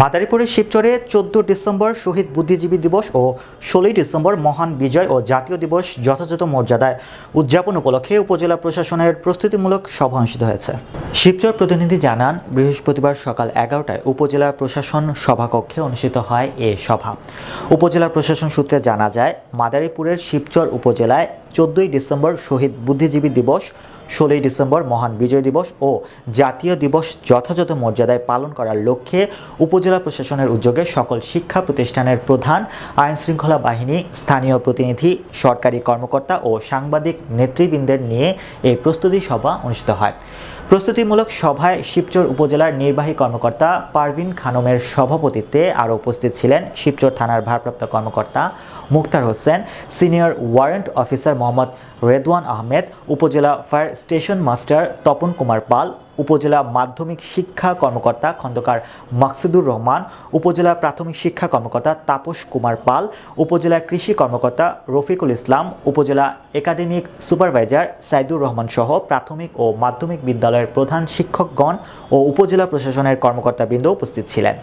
মাদারীপুরের শিবচরে চোদ্দ ডিসেম্বর শহীদ বুদ্ধিজীবী দিবস ও ষোলোই ডিসেম্বর মহান বিজয় ও জাতীয় দিবস যথাযথ মর্যাদায় উদযাপন উপলক্ষে উপজেলা প্রশাসনের প্রস্তুতিমূলক সভা অনুষ্ঠিত হয়েছে। শিবচর প্রতিনিধি জানান, বৃহস্পতিবার সকাল এগারোটায় উপজেলা প্রশাসন সভাকক্ষে অনুষ্ঠিত হয় এ সভা। উপজেলা প্রশাসন সূত্রে জানা যায়, মাদারীপুরের শিবচর উপজেলায় চোদ্দই ডিসেম্বর শহীদ বুদ্ধিজীবী দিবস ষোলোই ডিসেম্বর মহান বিজয় দিবস ও জাতীয় দিবস যথাযথ মর্যাদায় পালন করার লক্ষ্যে উপজেলা প্রশাসনের উদ্যোগে সকল শিক্ষা প্রতিষ্ঠানের প্রধান আইন শৃঙ্খলা বাহিনী, স্থানীয় প্রতিনিধি, সরকারি কর্মকর্তা ও সাংবাদিক নেতৃবৃন্দের নিয়ে এই প্রস্তুতি সভা অনুষ্ঠিত হয়। প্রস্তুতিমূলক সভায় শিবচর উপজেলার নির্বাহী কর্মকর্তা পারভিন খানমের সভাপতিত্বে আরও উপস্থিত ছিলেন শিবচর থানার ভারপ্রাপ্ত কর্মকর্তা Muktar Hossain, senior warrant officer Mohammad Redwan Ahmed, উপজেলা fire station master Tapan Kumar Pal, উপজেলা মাধ্যমিক শিক্ষা কর্মকর্তা খন্দকার মাকসুদুর রহমান, উপজেলা প্রাথমিক শিক্ষা কর্মকর্তা তাপস কুমার পাল, উপজেলা কৃষি কর্মকর্তা রফিকুল ইসলাম, উপজেলা একাডেমিক সুপারভাইজার সাইদুর রহমান সহ প্রাথমিক ও মাধ্যমিক বিদ্যালয়ের প্রধান শিক্ষকগণ ও উপজেলা প্রশাসনের কর্মকর্তাবৃন্দ উপস্থিত ছিলেন।